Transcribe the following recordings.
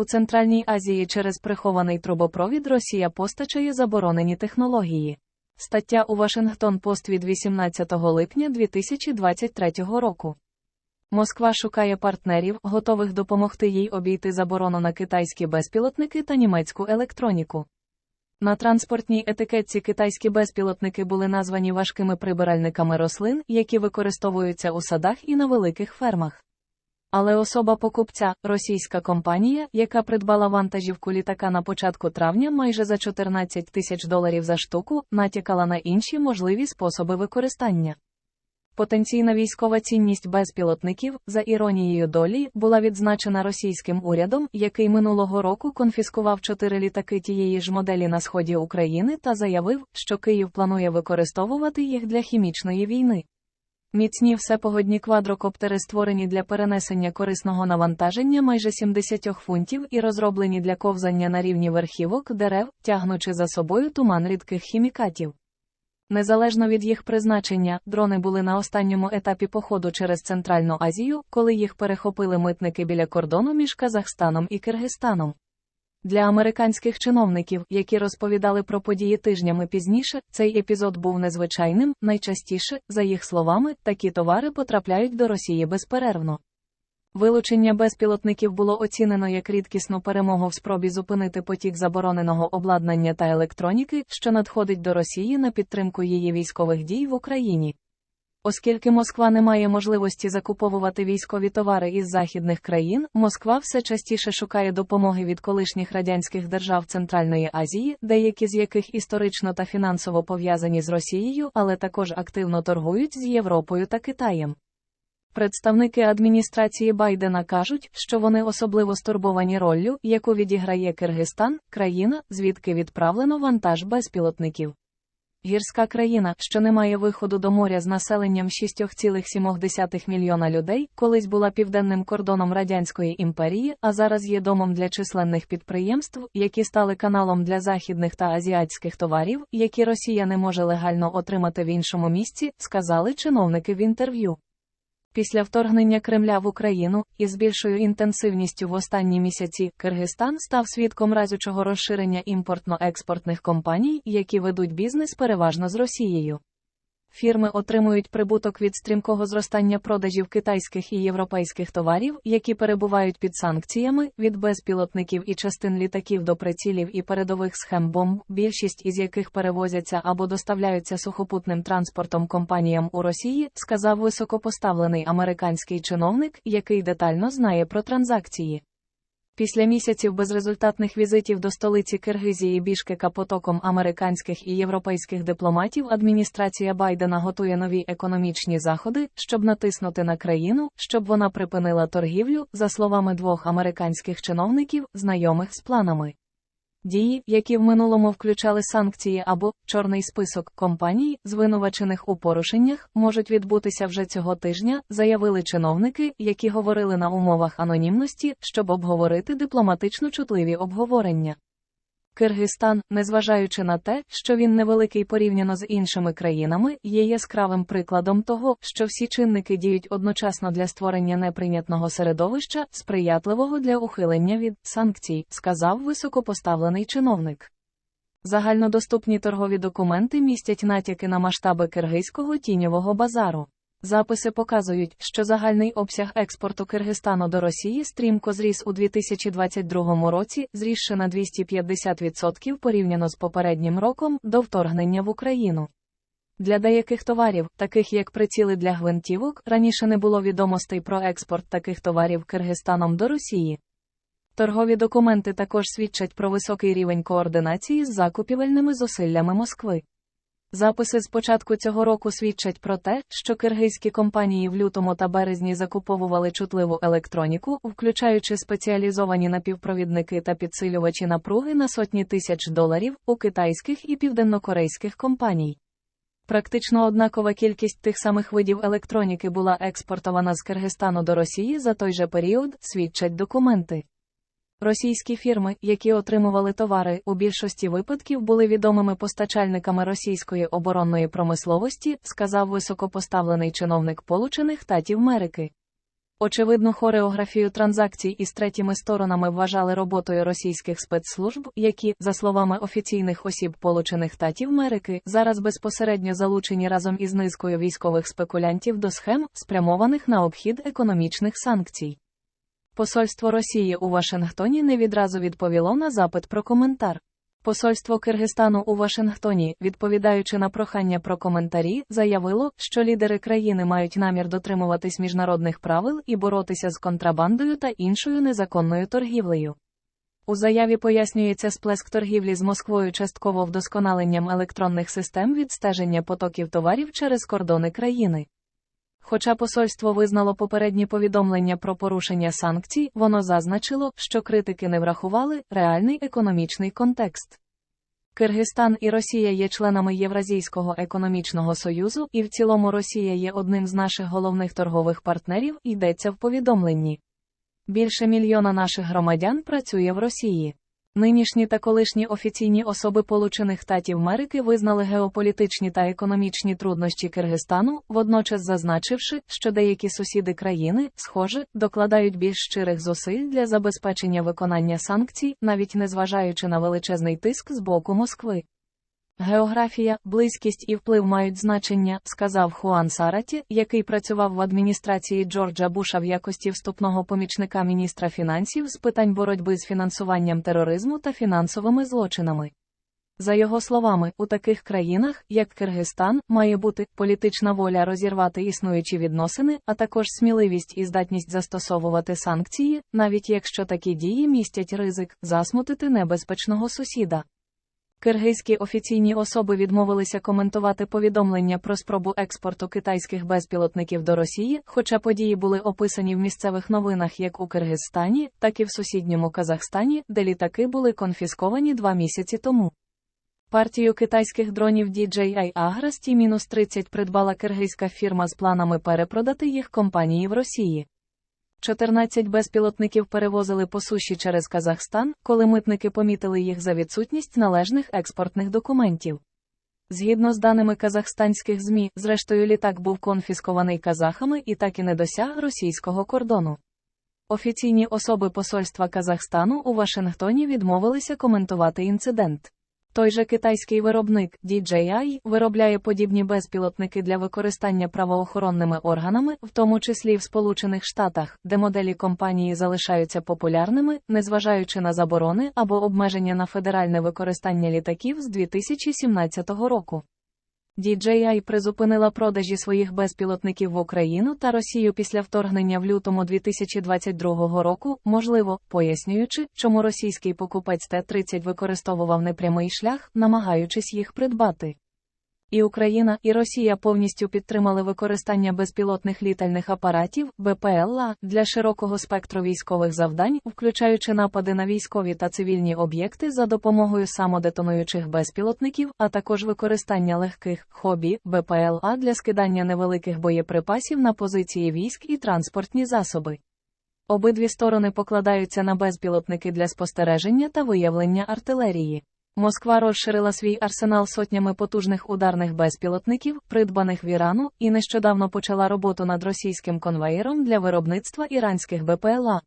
У Центральній Азії через прихований трубопровід Росія постачає заборонені технології. Стаття у Вашингтон Пост від 18 липня 2023 року. Москва шукає партнерів, готових допомогти їй обійти заборону на китайські безпілотники та німецьку електроніку. На транспортній етикетці китайські безпілотники були названі важкими прибиральниками рослин, які використовуються у садах і на великих фермах. Але особа покупця, російська компанія, яка придбала вантажівку літака на початку травня майже за 14 тисяч доларів за штуку, натякала на інші можливі способи використання. Потенційна військова цінність безпілотників, за іронією долі, була відзначена російським урядом, який минулого року конфіскував чотири літаки тієї ж моделі на сході України та заявив, що Київ планує використовувати їх для хімічної війни. Міцні всепогодні квадрокоптери створені для перенесення корисного навантаження майже 70 фунтів і розроблені для ковзання на рівні верхівок дерев, тягнучи за собою туман рідких хімікатів. Незалежно від їх призначення, дрони були на останньому етапі походу через Центральну Азію, коли їх перехопили митники біля кордону між Казахстаном і Киргизстаном. Для американських чиновників, які розповідали про події тижнями пізніше, цей епізод був незвичайним, найчастіше, за їх словами, такі товари потрапляють до Росії безперервно. Вилучення безпілотників було оцінено як рідкісну перемогу в спробі зупинити потік забороненого обладнання та електроніки, що надходить до Росії на підтримку її військових дій в Україні. Оскільки Москва не має можливості закуповувати військові товари із західних країн, Москва все частіше шукає допомоги від колишніх радянських держав Центральної Азії, деякі з яких історично та фінансово пов'язані з Росією, але також активно торгують з Європою та Китаєм. Представники адміністрації Байдена кажуть, що вони особливо стурбовані роллю, яку відіграє Киргизстан, країна, звідки відправлено вантаж безпілотників. Гірська країна, що не має виходу до моря з населенням 6,7 мільйона людей, колись була південним кордоном Радянської імперії, а зараз є домом для численних підприємств, які стали каналом для західних та азіатських товарів, які Росія не може легально отримати в іншому місці, сказали чиновники в інтерв'ю. Після вторгнення Кремля в Україну із більшою інтенсивністю в останні місяці Киргизстан став свідком разючого розширення імпортно-експортних компаній, які ведуть бізнес переважно з Росією. Фірми отримують прибуток від стрімкого зростання продажів китайських і європейських товарів, які перебувають під санкціями, від безпілотників і частин літаків до прицілів і передових схем бомб, більшість із яких перевозяться або доставляються сухопутним транспортом компаніям у Росії, сказав високопоставлений американський чиновник, який детально знає про транзакції. Після місяців безрезультатних візитів до столиці Киргизії Бішкека потоком американських і європейських дипломатів адміністрація Байдена готує нові економічні заходи, щоб натиснути на країну, щоб вона припинила торгівлю, за словами двох американських чиновників, знайомих з планами. Дії, які в минулому включали санкції або чорний список компаній, звинувачених у порушеннях, можуть відбутися вже цього тижня, заявили чиновники, які говорили на умовах анонімності, щоб обговорити дипломатично чутливі обговорення. Киргизстан, незважаючи на те, що він невеликий порівняно з іншими країнами, є яскравим прикладом того, що всі чинники діють одночасно для створення неприйнятного середовища, сприятливого для ухилення від санкцій, сказав високопоставлений чиновник. Загальнодоступні торгові документи містять натяки на масштаби киргизького тіньового базару. Записи показують, що загальний обсяг експорту Киргизстану до Росії стрімко зріс у 2022 році, зрісши на 250% порівняно з попереднім роком до вторгнення в Україну. Для деяких товарів, таких як приціли для гвинтівок, раніше не було відомостей про експорт таких товарів Киргизстаном до Росії. Торгові документи також свідчать про високий рівень координації з закупівельними зусиллями Москви. Записи з початку цього року свідчать про те, що киргизькі компанії в лютому та березні закуповували чутливу електроніку, включаючи спеціалізовані напівпровідники та підсилювачі напруги на сотні тисяч доларів у китайських і південнокорейських компаній. Практично однакова кількість тих самих видів електроніки була експортована з Киргизстану до Росії за той же період, свідчать документи. Російські фірми, які отримували товари, у більшості випадків були відомими постачальниками російської оборонної промисловості, сказав високопоставлений чиновник Получених Татів Америки. Очевидну хореографію транзакцій із третіми сторонами вважали роботою російських спецслужб, які, за словами офіційних осіб Получених Татів Америки, зараз безпосередньо залучені разом із низкою військових спекулянтів до схем, спрямованих на обхід економічних санкцій. Посольство Росії у Вашингтоні не відразу відповіло на запит про коментар. Посольство Киргизстану у Вашингтоні, відповідаючи на прохання про коментарі, заявило, що лідери країни мають намір дотримуватись міжнародних правил і боротися з контрабандою та іншою незаконною торгівлею. У заяві пояснюється сплеск торгівлі з Москвою частково вдосконаленням електронних систем відстеження потоків товарів через кордони країни. Хоча посольство визнало попередні повідомлення про порушення санкцій, воно зазначило, що критики не врахували реальний економічний контекст. Киргизстан і Росія є членами Євразійського економічного союзу, і в цілому Росія є одним з наших головних торгових партнерів, йдеться в повідомленні. Більше мільйона наших громадян працює в Росії. Нинішні та колишні офіційні особи Получених Татів Америки визнали геополітичні та економічні труднощі Киргизстану, водночас зазначивши, що деякі сусіди країни, схоже, докладають більш щирих зусиль для забезпечення виконання санкцій, навіть незважаючи на величезний тиск з боку Москви. Географія, близькість і вплив мають значення, сказав Хуан Сараті, який працював в адміністрації Джорджа Буша в якості вступного помічника міністра фінансів з питань боротьби з фінансуванням тероризму та фінансовими злочинами. За його словами, у таких країнах, як Киргизстан, має бути політична воля розірвати існуючі відносини, а також сміливість і здатність застосовувати санкції, навіть якщо такі дії містять ризик засмутити небезпечного сусіда. Киргизькі офіційні особи відмовилися коментувати повідомлення про спробу експорту китайських безпілотників до Росії, хоча події були описані в місцевих новинах як у Киргизстані, так і в сусідньому Казахстані, де літаки були конфісковані два місяці тому. Партію китайських дронів DJI Agras T-30 придбала киргизька фірма з планами перепродати їх компанії в Росії. 14 безпілотників перевозили по суші через Казахстан, коли митники помітили їх за відсутність належних експортних документів. Згідно з даними казахстанських ЗМІ, зрештою літак був конфіскований казахами і так і не досяг російського кордону. Офіційні особи посольства Казахстану у Вашингтоні відмовилися коментувати інцидент. Той же китайський виробник DJI виробляє подібні безпілотники для використання правоохоронними органами, в тому числі в Сполучених Штатах, де моделі компанії залишаються популярними, незважаючи на заборони або обмеження на федеральне використання літаків з 2017 року. DJI призупинила продажі своїх безпілотників в Україну та Росію після вторгнення в лютому 2022 року, можливо, пояснюючи, чому російський покупець Т-30 використовував непрямий шлях, намагаючись їх придбати. І Україна, і Росія повністю підтримали використання безпілотних літальних апаратів БПЛА для широкого спектру військових завдань, включаючи напади на військові та цивільні об'єкти за допомогою самодетонуючих безпілотників, а також використання легких хобі БПЛА для скидання невеликих боєприпасів на позиції військ і транспортні засоби. Обидві сторони покладаються на безпілотники для спостереження та виявлення артилерії. Москва розширила свій арсенал сотнями потужних ударних безпілотників, придбаних в Ірану, і нещодавно почала роботу над російським конвеєром для виробництва іранських БПЛА.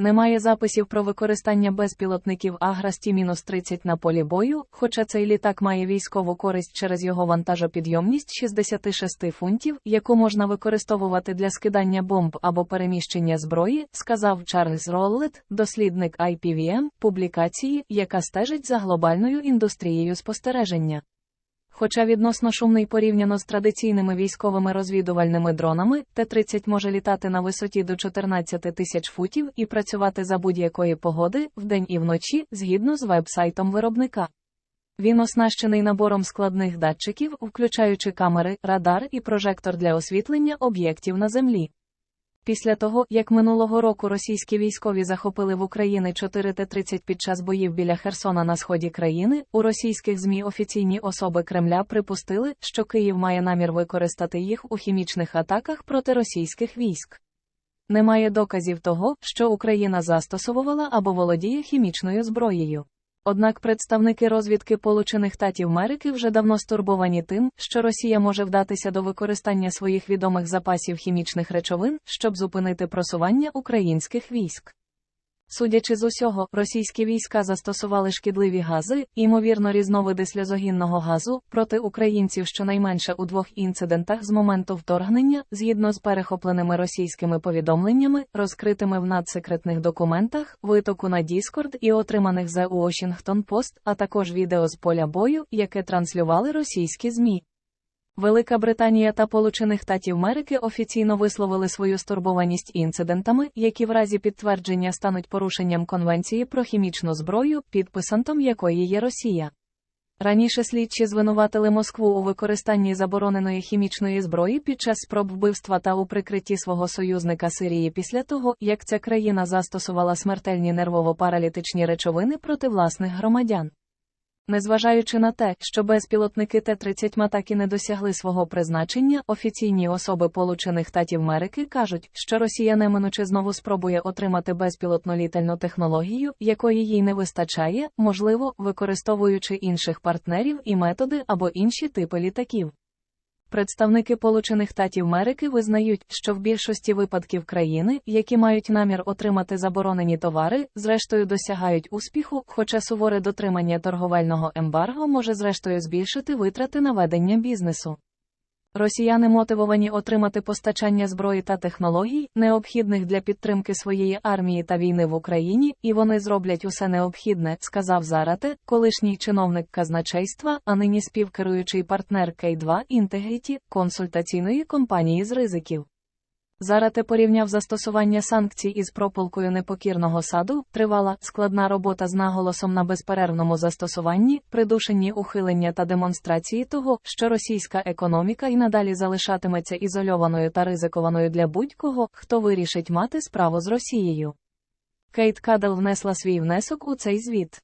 Немає записів про використання безпілотників Аграсті-30 на полі бою, хоча цей літак має військову користь через його вантажопідйомність 66 фунтів, яку можна використовувати для скидання бомб або переміщення зброї, сказав Чарльз Роллет, дослідник IPVM, публікації, яка стежить за глобальною індустрією спостереження. Хоча відносно шумний порівняно з традиційними військовими розвідувальними дронами, Т-30 може літати на висоті до 14 тисяч футів і працювати за будь-якої погоди, вдень і вночі, згідно з веб-сайтом виробника. Він оснащений набором складних датчиків, включаючи камери, радар і прожектор для освітлення об'єктів на землі. Після того, як минулого року російські військові захопили в Україні 4 Т-30 під час боїв біля Херсона на сході країни, у російських ЗМІ офіційні особи Кремля припустили, що Київ має намір використати їх у хімічних атаках проти російських військ. Немає доказів того, що Україна застосовувала або володіє хімічною зброєю. Однак представники розвідки Получених Татів Америки вже давно стурбовані тим, що Росія може вдатися до використання своїх відомих запасів хімічних речовин, щоб зупинити просування українських військ. Судячи з усього, російські війська застосували шкідливі гази, ймовірно, різновиди сльозогінного газу проти українців щонайменше у двох інцидентах з моменту вторгнення, згідно з перехопленими російськими повідомленнями, розкритими в надсекретних документах, витоку на Діскорд і отриманих за Washington Post, а також відео з поля бою, яке транслювали російські ЗМІ. Велика Британія та Получених Татів Америки офіційно висловили свою стурбованість інцидентами, які в разі підтвердження стануть порушенням Конвенції про хімічну зброю, підписантом якої є Росія. Раніше слідчі звинуватили Москву у використанні забороненої хімічної зброї під час спроб вбивства та у прикритті свого союзника Сирії після того, як ця країна застосувала смертельні нервово-паралітичні речовини проти власних громадян. Незважаючи на те, що безпілотники Т-30 так і не досягли свого призначення, офіційні особи Получених Татів Америки кажуть, що Росія неминуче знову спробує отримати безпілотну літальну технологію, якої їй не вистачає, можливо, використовуючи інших партнерів і методи або інші типи літаків. Представники Получених Татів Америки визнають, що в більшості випадків країни, які мають намір отримати заборонені товари, зрештою досягають успіху, хоча суворе дотримання торговельного ембарго може зрештою збільшити витрати на ведення бізнесу. Росіяни мотивовані отримати постачання зброї та технологій, необхідних для підтримки своєї армії та війни в Україні, і вони зроблять усе необхідне, сказав Зарате, колишній чиновник казначейства, а нині співкеруючий партнер K2 Integrity, консультаційної компанії з ризиків. Зарате порівняв застосування санкцій із прополкою непокірного саду, тривала складна робота з наголосом на безперервному застосуванні, придушенні ухилення та демонстрації того, що російська економіка і надалі залишатиметься ізольованою та ризикованою для будь-кого, хто вирішить мати справу з Росією. Кейт Кадел внесла свій внесок у цей звіт.